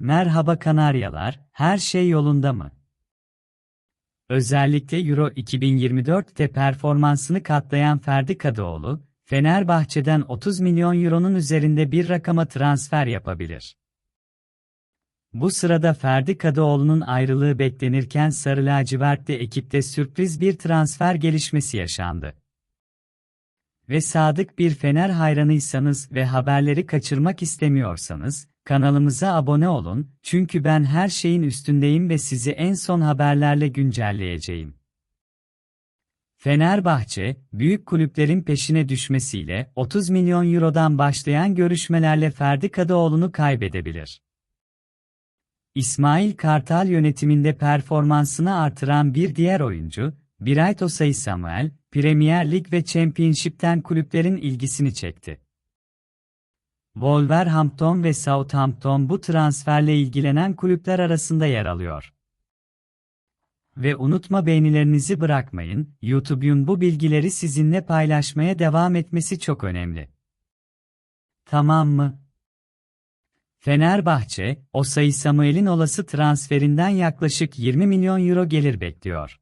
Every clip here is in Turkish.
Merhaba Kanaryalar, her şey yolunda mı? Özellikle Euro 2024'te performansını katlayan Ferdi Kadıoğlu, Fenerbahçe'den 30 milyon euronun üzerinde bir rakama transfer yapabilir. Bu sırada Ferdi Kadıoğlu'nun ayrılığı beklenirken Sarı Lacivert'te ekipte sürpriz bir transfer gelişmesi yaşandı. Ve sadık bir Fener hayranıysanız ve haberleri kaçırmak istemiyorsanız, kanalımıza abone olun, çünkü ben her şeyin üstündeyim ve sizi en son haberlerle güncelleyeceğim. Fenerbahçe, büyük kulüplerin peşine düşmesiyle 30 milyon eurodan başlayan görüşmelerle Ferdi Kadıoğlu'nu kaybedebilir. İsmail Kartal yönetiminde performansını artıran bir diğer oyuncu, Bright Osay Samuel, Premier Lig ve Championship'ten kulüplerin ilgisini çekti. Wolverhampton ve Southampton bu transferle ilgilenen kulüpler arasında yer alıyor. Ve unutma beğenilerinizi bırakmayın, YouTube'un bu bilgileri sizinle paylaşmaya devam etmesi çok önemli. Tamam mı? Fenerbahçe, Osayi Samuel'in olası transferinden yaklaşık 20 milyon euro gelir bekliyor.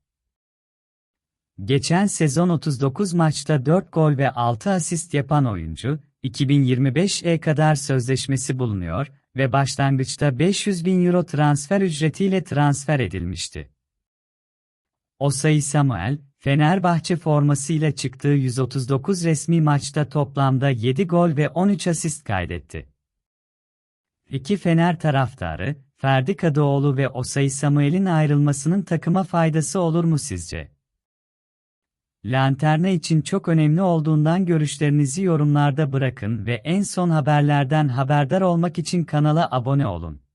Geçen sezon 39 maçta 4 gol ve 6 asist yapan oyuncu, 2025'e kadar sözleşmesi bulunuyor ve başlangıçta 500 bin euro transfer ücretiyle transfer edilmişti. Osayi Samuel, Fenerbahçe formasıyla çıktığı 139 resmi maçta toplamda 7 gol ve 13 asist kaydetti. İki Fener taraftarı, Ferdi Kadıoğlu ve Osayi Samuel'in ayrılmasının takıma faydası olur mu sizce? Lanterna için çok önemli olduğundan görüşlerinizi yorumlarda bırakın ve en son haberlerden haberdar olmak için kanala abone olun.